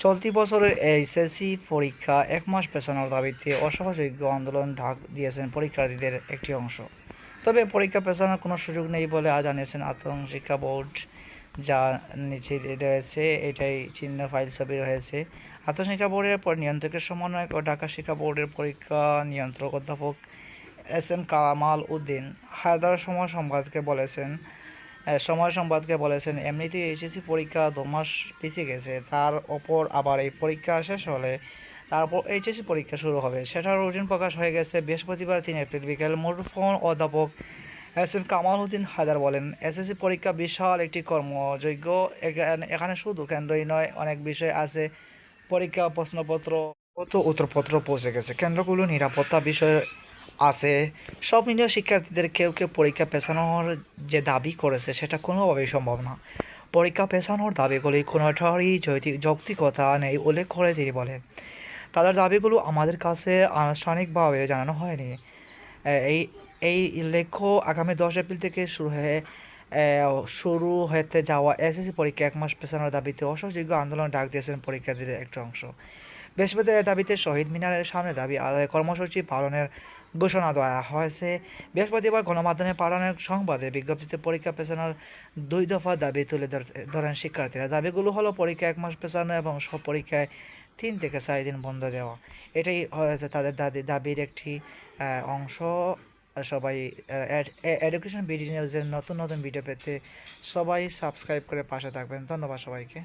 চলতি বছরের এইচএসসি পরীক্ষা এক মাস পেছানোর দাবিতে অসহযোগ্য আন্দোলন ঢাক দিয়েছেন পরীক্ষার্থীদের একটি অংশ। তবে পরীক্ষা পেছানোর কোনো সুযোগ নেই বলে আজ জানিয়েছেন আত্মশিক্ষা বোর্ড। যা নিচে রয়েছে, এটাই চিহ্ন ফাইল ছবি রয়েছে। আত্মশিক্ষা বোর্ডের পর নিয়ন্ত্রকের সমন্বয়ক ও ঢাকা শিক্ষা বোর্ডের পরীক্ষা নিয়ন্ত্রক অধ্যাপক এস এম কামাল উদ্দিন হায়দার সময় সংবাদকে বলেছেন সময় সংবাদকে বলেছেন, এমনিতেই এইচএসসি পরীক্ষা দু মাস পিছিয়ে গেছে। তার ওপর আবার এই পরীক্ষা শেষ হলে তারপর এইচএসসি পরীক্ষা শুরু হবে। সেটার রুটিন প্রকাশ হয়ে গেছে বৃহস্পতিবার তিন এপ্রিল বিকেল। মুঠোফোন অধ্যাপক এস এম কামাল উদ্দিন হায়দার বলেন এসএসসি পরীক্ষা বিশাল একটি কর্মযোগ্য এখানে শুধু কেন্দ্রই নয়, অনেক বিষয় আছে। পরীক্ষা, প্রশ্নপত্র কত উত্তরপত্র পৌঁছে গেছে। কেন্দ্রগুলো নিরাপত্তা বিষয়ে আছে। সব মিলিয়ে শিক্ষার্থীদের কেউ কেউ পরীক্ষা পেছানোর যে দাবি করেছে, সেটা কোনোভাবেই সম্ভব না। পরীক্ষা পেছানোর দাবিগুলি কোনোটারই যৌক্তিকতা নেই, উল্লেখ করে তিনি বলেন। তাদের দাবিগুলো আমাদের কাছে আনুষ্ঠানিকভাবে জানানো হয়নি। এই এই লেখ্য আগামী দশ এপ্রিল থেকে শুরু হয়ে শুরু হতে যাওয়া এসএসসি পরীক্ষা এক মাস পেছানোর দাবিতে অসহযোগ্য আন্দোলন ডাক দিয়েছেন পরীক্ষার্থীদের একটা অংশ। বৃহস্পতিবার দাবিতে শহীদ মিনারের সামনে দাবি আদায় কর্মসূচি পালনের ঘোষণা দেওয়া হয়েছে। বৃহস্পতিবার গণমাধ্যমে পালনের সংবাদে বিজ্ঞপ্তিতে পরীক্ষা পেছানোর দুই দফা দাবি তুলে ধর- ধরেন শিক্ষার্থীরা। দাবিগুলো হলো পরীক্ষা এক মাস পেছানো এবং সব পরীক্ষায় তিন থেকে চার দিন বন্ধ দেওয়া। এটাই হয়েছে তাদের দাবি দাবির একটি অংশ। সবাই এডুকেশন ভিডিও নিউজের নতুন নতুন ভিডিও পেতে সবাই সাবস্ক্রাইব করে পাশে থাকবেন। ধন্যবাদ সবাইকে।